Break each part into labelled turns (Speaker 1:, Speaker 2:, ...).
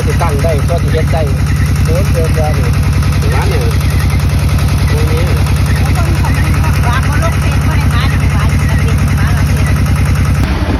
Speaker 1: ก็จะตั้งได้ก็จะเย็ดได้โอ้เจอเจอนี่ร้านเนี่ยตรงนี้
Speaker 2: วางบนโลกเพลงก็ได้มาได้มาได้มามาละเพลง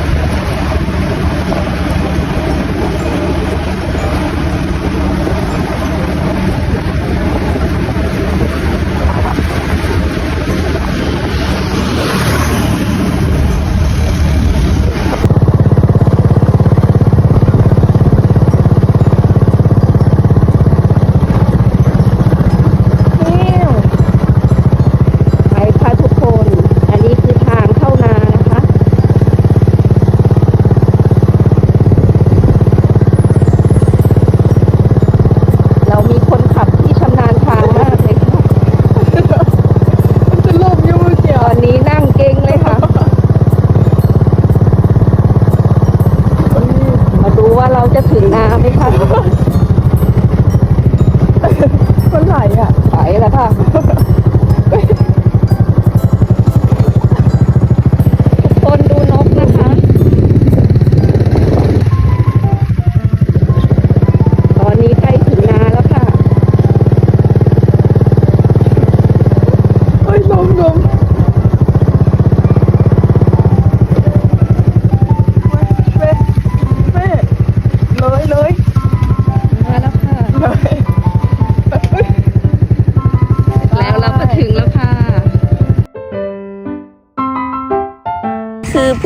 Speaker 3: นี่ไปค่ะทุกคน อันนี้คือทางเข้านานะคะ เรามีคนขับที่ชำนาญทางมากเลยค่ะ
Speaker 4: จะลมอยู่เมื่อกี้
Speaker 3: ตอนนี้นั่งเก่งเลยค่ะ มาดูว่าเราจะถึง นาไหมคะ
Speaker 4: คนไหลอะ
Speaker 3: ไปแล้วค่ะ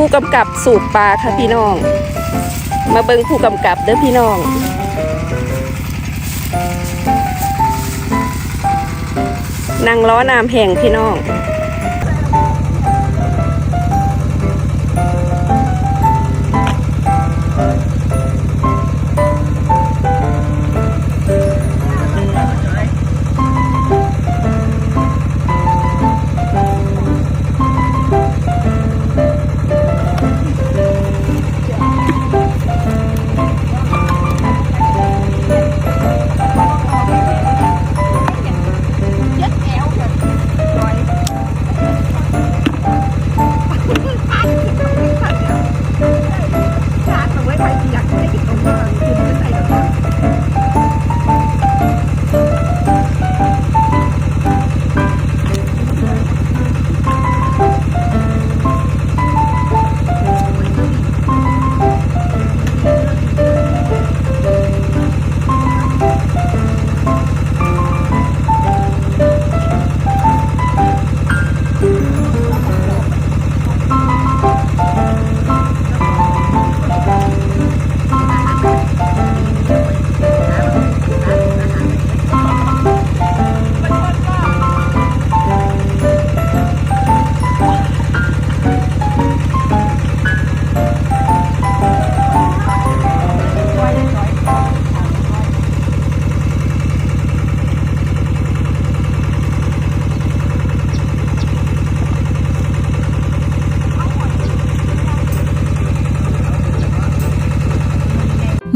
Speaker 3: ผู้กำกับสูบปลาค่ะพี่น้อง มาเบิ้งผู้กำกับเด้อพี่น้องนั่งล้อนามแห่งพี่น้อง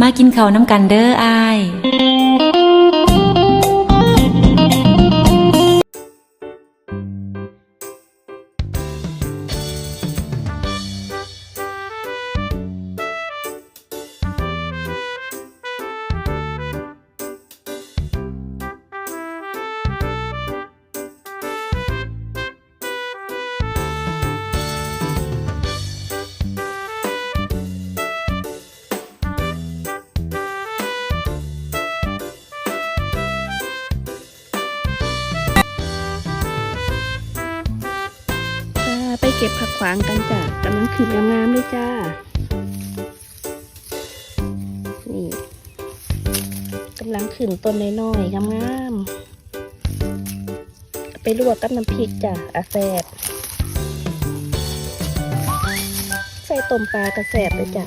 Speaker 2: มา
Speaker 5: กินข้าวน้ำกันเด้ออาย
Speaker 3: เก็บผักขวางกันจ้ะกำลังขึ้นงามๆเลยจ้า นี่กำลังขึ้นต้นน้อยๆงามๆไปลวกกับน้ำพริกจ้ะอาแซบใส่ต้มปลากระแสบเลยจ้ะ